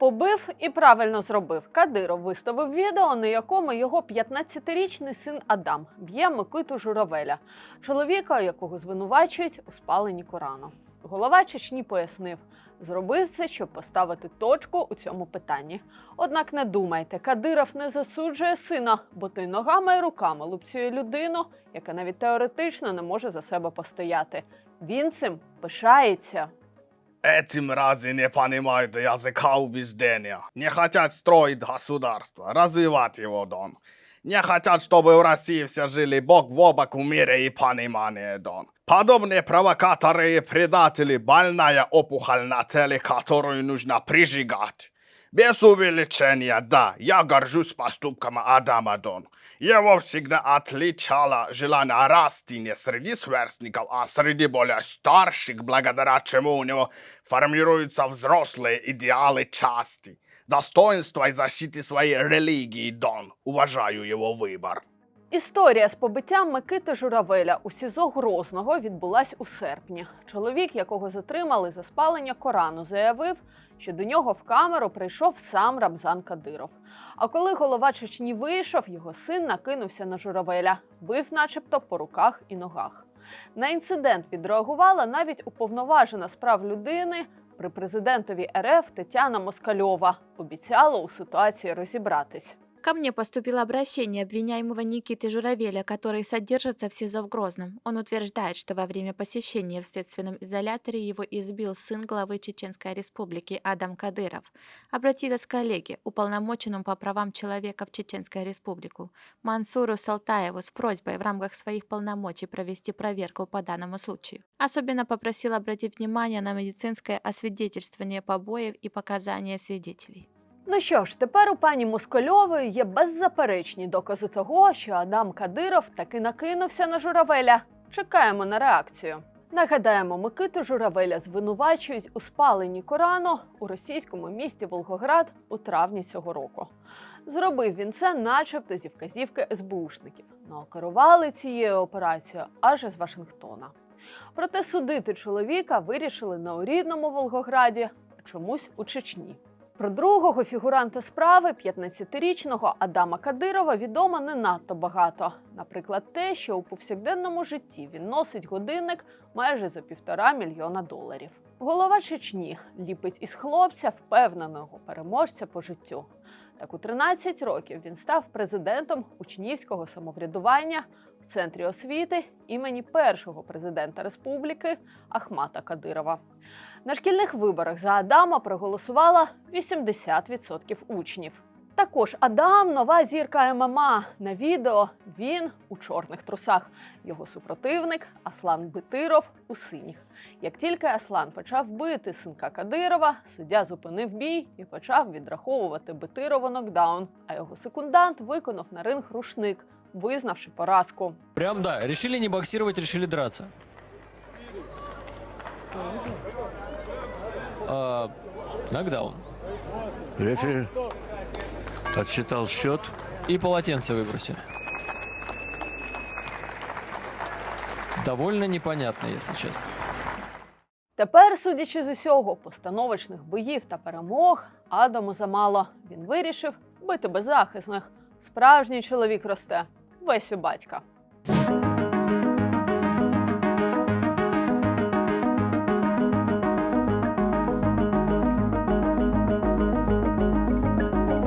Побив і правильно зробив. Кадиров виставив відео, на якому його 15-річний син Адам б'є Микиту Журавеля, чоловіка, якого звинувачують у спаленні Корану. Голова Чечні пояснив, зробив це, щоб поставити точку у цьому питанні. Однак не думайте, Кадиров не засуджує сина, бо той ногами і руками лупцює людину, яка навіть теоретично не може за себе постояти. Він цим пишається. Эти мрази не понимают языка убеждения. Не хотят строить государство, развивать его дон. Не хотят, чтобы в России все жили бок в бок в мире и понимании дон. Подобные провокаторы и предатели – больная опухоль на теле, которую нужно прижигать. Без увеличения, да, я горжусь поступками Адама Дон. Его всегда отличало желание расти не среди сверстников, а среди более старших, благодаря чему у него формируются взрослые идеалы части. Достоинства и защиты своей религии Дон. Уважаю его выбор. Історія з побиттям Микити Журавеля у СІЗО Грозного відбулась у серпні. Чоловік, якого затримали за спалення Корану, заявив, що до нього в камеру прийшов сам Рамзан Кадиров. А коли голова Чечні вийшов, його син накинувся на Журавеля, бив, начебто, по руках і ногах. На інцидент відреагувала навіть уповноважена з прав людини при президентові РФ Тетяна Москальова. Обіцяла у ситуації розібратись. Ко мне поступило обращение обвиняемого Никиты Журавеля, который содержится в СИЗО в Грозном. Он утверждает, что во время посещения в следственном изоляторе его избил сын главы Чеченской Республики Адам Кадыров. Обратилась к коллеге, уполномоченному по правам человека в Чеченской Республику, Мансуру Салтаеву с просьбой в рамках своих полномочий провести проверку по данному случаю. Особенно попросил обратить внимание на медицинское освидетельствование побоев и показания свидетелей. Ну що ж, тепер у пані Москальової є беззаперечні докази того, що Адам Кадиров таки накинувся на журавеля. Чекаємо на реакцію. Нагадаємо, Микиту Журавеля звинувачують у спаленні Корану у російському місті Волгоград у травні цього року. Зробив він це, начебто, зі вказівки СБУшників. Ну а керували цією операцією аж із Вашингтона. Проте судити чоловіка вирішили не у рідному Волгограді, а чомусь у Чечні. Про другого фігуранта справи, 15-річного Адама Кадирова, відомо не надто багато. Наприклад, те, що у повсякденному житті він носить годинник майже за півтора мільйона доларів. Голова Чечні ліпить із хлопця впевненого переможця по життю. Так у 13 років він став президентом учнівського самоврядування в центрі освіти імені першого президента республіки Ахмата Кадирова. На шкільних виборах за Адама проголосувала 80% учнів. Також Адам нова зірка ММА. На відео він у чорних трусах. Його супротивник Аслан Битиров у синіх. Як тільки Аслан почав бити синка Кадирова, суддя зупинив бій і почав відраховувати Битирова нокдаун. А його секундант виконав на ринг рушник, визнавши поразку. Прям да, решили не боксировать, решили драться. А, нокдаун. Рефери отсчитал счет. И полотенце выбросили. Довольно непонятно, если честно. Тепер, судячи з усього, постановочних боїв та перемог Адаму замало. Він вирішив бити беззахисних. Справжній чоловік росте весь у батька.